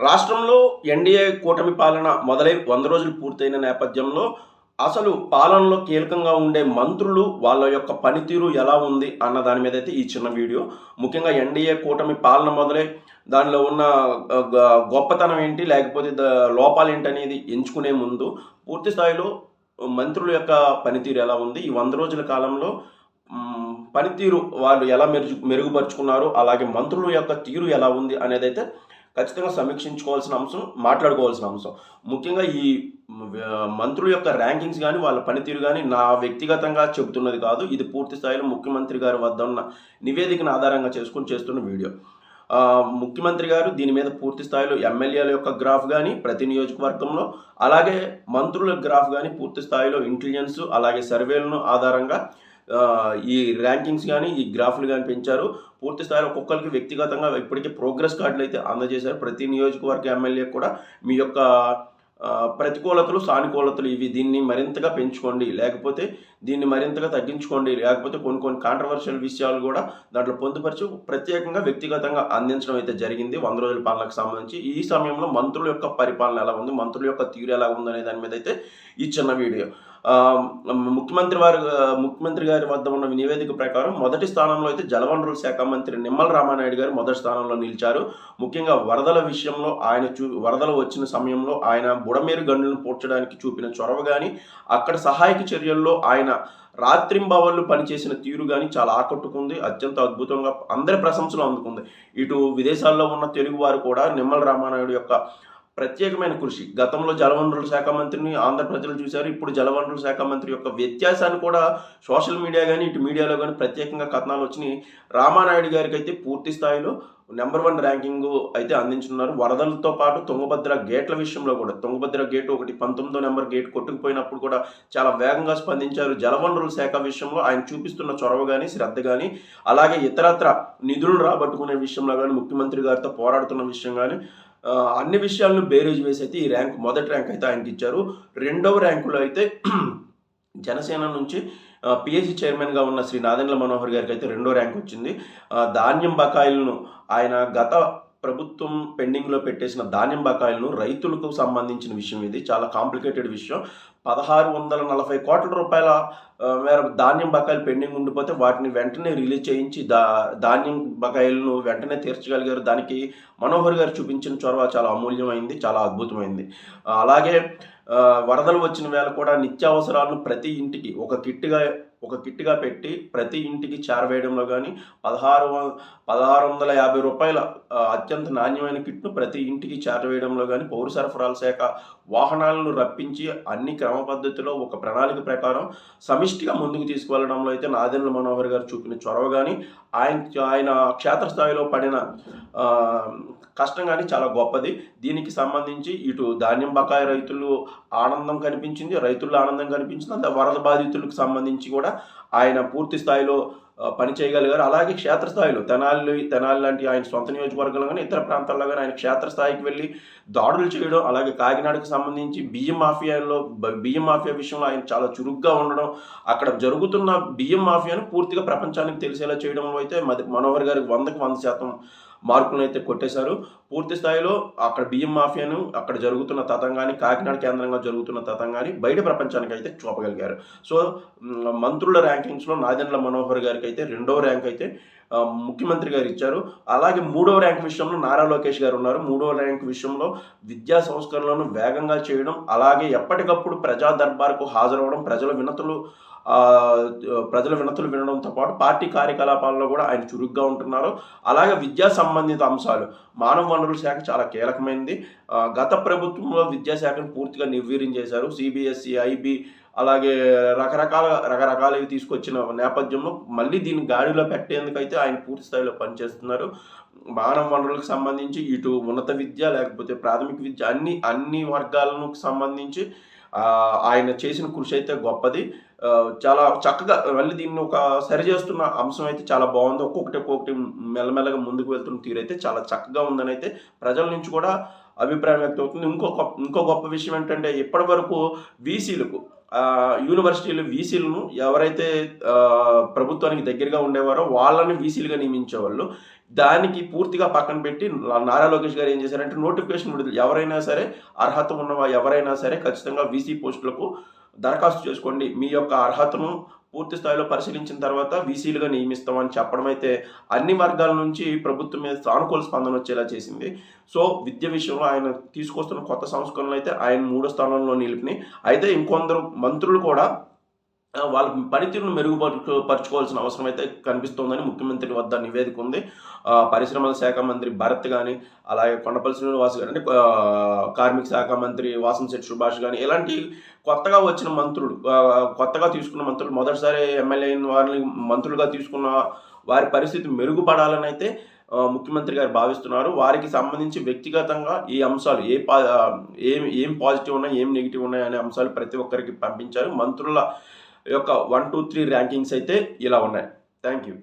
రాష్ట్రంలో ఎన్డీఏ కూటమి పాలన మొదలై వంద రోజులు పూర్తయిన నేపథ్యంలో అసలు పాలనలో కీలకంగా ఉండే మంత్రులు వాళ్ళ యొక్క పనితీరు ఎలా ఉంది అన్న దాని మీద అయితే ఈ చిన్న వీడియో. ముఖ్యంగా ఎన్డీఏ కూటమి పాలన మొదలై దానిలో ఉన్న గ- గొప్పతనం ఏంటి లేకపోతే లోపాలు ఏంటనేది అనేది ఎంచుకునే ముందు పూర్తి స్థాయిలో మంత్రుల యొక్క పనితీరు ఎలా ఉంది? ఈ వంద రోజుల కాలంలో పనితీరు వాళ్ళు ఎలా మెరుగు మెరుగుపరుచుకున్నారు అలాగే మంత్రుల యొక్క తీరు ఎలా ఉంది అనేది అయితే ఖచ్చితంగా సమీక్షించుకోవాల్సిన అంశం మాట్లాడుకోవాల్సిన అంశం. ముఖ్యంగా ఈ మంత్రుల యొక్క ర్యాంకింగ్స్ కానీ వాళ్ళ పనితీరు కానీ నా వ్యక్తిగతంగా చెబుతున్నది కాదు. ఇది పూర్తి స్థాయిలో ముఖ్యమంత్రి గారి వద్ద ఉన్న నివేదికను ఆధారంగా చేసుకుని చేస్తున్న వీడియో. ముఖ్యమంత్రి గారు దీని మీద పూర్తి స్థాయిలో ఎమ్మెల్యేల యొక్క గ్రాఫ్ కానీ ప్రతి నియోజకవర్గంలో అలాగే మంత్రుల గ్రాఫ్ కానీ పూర్తి స్థాయిలో ఇంటెలిజెన్స్ అలాగే సర్వేలను ఆధారంగా ఈ ర్యాంకింగ్స్ కానీ ఈ గ్రాఫ్లు కానీ పెంచారు. పూర్తి స్థాయిలో ఒక్కొక్కరికి వ్యక్తిగతంగా ఇప్పటికే ప్రోగ్రెస్ కార్డులు అయితే అందజేశారు. ప్రతి నియోజకవర్గ ఎమ్మెల్యే కూడా మీ యొక్క ప్రతికూలతలు సానుకూలతలు ఇవి దీన్ని మరింతగా పెంచుకోండి. లేకపోతే దీన్ని మరింతగా తగ్గించుకోండి. లేకపోతే కొన్ని కొన్ని కాంట్రవర్షియల్ విషయాలు కూడా దాంట్లో పొందుపరిచి ప్రత్యేకంగా వ్యక్తిగతంగా అందించడం అయితే జరిగింది. వంద రోజుల పాలనకు సంబంధించి ఈ సమయంలో మంత్రుల యొక్క పరిపాలన ఎలా ఉంది? మంత్రుల యొక్క తీరు ఎలా ఉంది? అనే దాని మీద అయితే ఈ చిన్న వీడియో. ముఖ్యమంత్రి వారు ముఖ్యమంత్రి గారి వద్ద ఉన్న నివేదిక ప్రకారం మొదటి స్థానంలో అయితే జలవనరుల శాఖ మంత్రి నిమ్మల రామానాయుడు గారు మొదటి స్థానంలో నిలిచారు. ముఖ్యంగా వరదల విషయంలో ఆయన చూ వరదలు వచ్చిన సమయంలో ఆయన బుడమేరు గనులను పూడ్చడానికి చూపిన చొరవ కానీ అక్కడ సహాయక చర్యల్లో ఆయన రాత్రింబవళ్ళు పనిచేసిన తీరు కానీ చాలా ఆకట్టుకుంది. అత్యంత అద్భుతంగా అందరి ప్రశంసలు అందుకుంది. ఇటు విదేశాల్లో ఉన్న తెలుగు వారు కూడా నిమ్మల రామానాయుడు యొక్క ప్రత్యేకమైన కృషి. గతంలో జలవనరుల శాఖ మంత్రిని ఆంధ్ర ప్రజలు చూశారు. ఇప్పుడు జలవనరుల శాఖ మంత్రి యొక్క వ్యత్యాసాన్ని కూడా సోషల్ మీడియా కానీ ఇటు మీడియాలో కానీ ప్రత్యేకంగా కథనాలు వచ్చినాయి. రామానాయుడు గారికి అయితే పూర్తి స్థాయిలో నెంబర్ వన్ ర్యాంకింగ్ అయితే అందించున్నారు వరదలతో పాటు తుంగభద్ర గేట్ల విషయంలో కూడా తుంగభద్ర గేట్ ఒకటి పంతొమ్మిదో నెంబర్ గేట్ కొట్టుకుపోయినప్పుడు కూడా చాలా వేగంగా స్పందించారు. జలవనరుల శాఖ విషయంలో ఆయన చూపిస్తున్న చొరవ కానీ శ్రద్ధ కానీ అలాగే ఇతరత్ర నిధులు రాబట్టుకునే విషయంలో కానీ ముఖ్యమంత్రి గారితో పోరాడుతున్న విషయం కానీ అన్ని విషయాలను బేరేజ్ వేసి అయితే ఈ ర్యాంక్ మొదటి ర్యాంక్ అయితే ఆయనకి ఇచ్చారు. రెండవ ర్యాంకులో అయితే జనసేన నుంచి పిఎస్సి చైర్మన్గా ఉన్న శ్రీ నాదెండ్ల మనోహర్ గారికి అయితే రెండో ర్యాంక్ వచ్చింది. ధాన్యం బకాయిలను ఆయన గత ప్రభుత్వం పెండింగ్లో పెట్టేసిన ధాన్యం బకాయిలను రైతులకు సంబంధించిన విషయం ఇది. చాలా కాంప్లికేటెడ్ విషయం. పదహారు వందల నలభై కోట్ల రూపాయల మేర ధాన్యం బకాయిలు పెండింగ్ ఉండిపోతే వాటిని వెంటనే రిలీజ్ చేయించి దా ధాన్యం బకాయిలను వెంటనే తీర్చగలిగారు. దానికి మనోహర్ గారు చూపించిన చొరవ చాలా అమూల్యమైంది చాలా అద్భుతమైంది. అలాగే వరదలు వచ్చిన వేళ కూడా నిత్యావసరాలను ప్రతి ఇంటికి ఒక కిట్గా ఒక కిట్గా పెట్టి ప్రతి ఇంటికి చేరవేయడంలో కానీ పదహారు పదహారు వందల యాభై రూపాయల అత్యంత నాణ్యమైన కిట్ను ప్రతి ఇంటికి చేరవేయడంలో కానీ పౌర సరఫరాల శాఖ వాహనాలను రప్పించి అన్ని క్రమ పద్ధతిలో ఒక ప్రణాళిక ప్రకారం సమిష్టిగా ముందుకు తీసుకువెళ్ళడంలో అయితే నాదెండ్ల మనోహర్ గారు చూపిన చొరవ కానీ ఆయన ఆయన క్షేత్రస్థాయిలో పడిన కష్టం కానీ చాలా గొప్పది. దీనికి సంబంధించి ఇటు ధాన్యం బకాయి రైతులు ఆనందం కనిపించింది రైతుల్లో ఆనందం కనిపించింది అంత వరద బాధితులకు సంబంధించి కూడా ఆయన పూర్తి స్థాయిలో పని చేయగలిగారు. అలాగే క్షేత్రస్థాయిలో తెనాలి తెనాలి లాంటి ఆయన సొంత నియోజకవర్గంలో కానీ ఇతర ప్రాంతాల్లో కానీ ఆయన క్షేత్రస్థాయికి వెళ్ళి దాడులు చేయడం అలాగే కాకినాడకు సంబంధించి బియ్యం మాఫియాలో బ- బియ్యం మాఫియా విషయంలో ఆయన చాలా చురుగ్గా ఉండడం అక్కడ జరుగుతున్న బియ్యం మాఫియాను పూర్తిగా ప్రపంచానికి తెలిసేలా చేయడంలో అయితే మది- మనోహర్ గారికి వందకు వంద శాతం మార్కులను అయితే కొట్టేశారు. పూర్తి స్థాయిలో అక్కడ బియ్యం మాఫియాను అక్కడ జరుగుతున్న తతంగాన్ని కాకినాడ కేంద్రంగా జరుగుతున్న తతంగాన్ని బయట ప్రపంచానికి అయితే చూపగలిగారు. సో మంత్రుల ర్యాంకింగ్స్లో నాదెండ్ల మనోహర్ గారికి అయితే రెండవ ర్యాంక్ అయితే ముఖ్యమంత్రి గారు ఇచ్చారు. అలాగే మూడవ ర్యాంక్ విషయంలో నారా లోకేష్ గారు ఉన్నారు. మూడవ ర్యాంక్ విషయంలో విద్యా సంస్కరణలను వేగంగా చేయడం అలాగే ఎప్పటికప్పుడు ప్రజా దర్బార్కు హాజరవడం ప్రజల వినతులు ప్రజల వినతులు వినడంతో పాటు పార్టీ కార్యకలాపాల్లో కూడా ఆయన చురుగ్గా ఉంటున్నారు. అలాగే విద్యా సంబంధిత అంశాలు మానవ వనరుల శాఖ చాలా కీలకమైనది గత ప్రభుత్వంలో విద్యాశాఖను పూర్తిగా నిర్వీర్యం చేశారు. సిబిఎస్ఈ ఐబీ అలాగే రకరకాల రకరకాలవి తీసుకొచ్చిన నేపథ్యంలో మళ్ళీ దీన్ని గాడిలో పెట్టేందుకైతే ఆయన పూర్తి స్థాయిలో పనిచేస్తున్నారు. మానవ వనరులకు సంబంధించి ఇటు ఉన్నత విద్య లేకపోతే ప్రాథమిక విద్య అన్ని అన్ని వర్గాలను సంబంధించి ఆయన చేసిన కృషి అయితే గొప్పది. చాలా చక్కగా మళ్ళీ దీన్ని ఒక సరి చేస్తున్న అంశం అయితే చాలా బాగుంది. ఒక్కొక్కటి ఒక్కొక్కటి మెల్లమెల్లగా ముందుకు వెళ్తున్న తీరు అయితే చాలా చక్కగా ఉందని అయితే ప్రజల నుంచి కూడా అభిప్రాయం వ్యక్తమవుతుంది ఇంకో ఇంకో గొప్ప విషయం ఏంటంటే ఇప్పటి వరకు వీసీలకు యూనివర్సిటీలు వీసీలను ఎవరైతే ప్రభుత్వానికి దగ్గరగా ఉండేవారో వాళ్ళని వీసీలుగా నియమించేవాళ్ళు. దానికి పూర్తిగా పక్కన పెట్టి నారా లోకేష్ గారు ఏం చేశారంటే నోటిఫికేషన్ విడుదల ఎవరైనా సరే అర్హత ఉన్న ఎవరైనా సరే ఖచ్చితంగా వీసీ పోస్టులకు దరఖాస్తు చేసుకోండి. మీ యొక్క అర్హతను పూర్తి స్థాయిలో పరిశీలించిన తర్వాత వీసీలుగా నియమిస్తామని చెప్పడం అయితే అన్ని వర్గాల నుంచి ప్రభుత్వం మీద సానుకూల స్పందన వచ్చేలా చేసింది. సో విద్య విషయంలో ఆయన తీసుకొస్తున్న కొత్త సంస్కరణలు అయితే ఆయన మూడో స్థానంలో నిలిపినాయి. అయితే ఇంకొందరు మంత్రులు కూడా వాళ్ళ పనితీరును మెరుగుపరుచు పరుచుకోవాల్సిన అవసరం అయితే కనిపిస్తోందని ముఖ్యమంత్రి వద్ద నివేదిక ఉంది. పరిశ్రమల శాఖ మంత్రి భరత్ కానీ అలాగే కొండపల్లి శ్రీనివాస్ గారు అంటే కార్మిక శాఖ మంత్రి వాసంశెట్టి సుభాష్ కానీ ఇలాంటి కొత్తగా వచ్చిన మంత్రులు కొత్తగా తీసుకున్న మంత్రులు మొదటిసారి ఎమ్మెల్యే అయిన వారిని మంత్రులుగా తీసుకున్న వారి పరిస్థితి మెరుగుపడాలని అయితే ముఖ్యమంత్రి గారు భావిస్తున్నారు. వారికి సంబంధించి వ్యక్తిగతంగా ఈ అంశాలు ఏ పా ఏం ఏం పాజిటివ్ ఉన్నాయి ఏం నెగిటివ్ ఉన్నాయి అనే అంశాలు ప్రతి ఒక్కరికి పంపించారు. మంత్రుల యొక్క వన్ టూ త్రీ ర్యాంకింగ్స్ అయితే ఇలా ఉన్నాయి. Thank you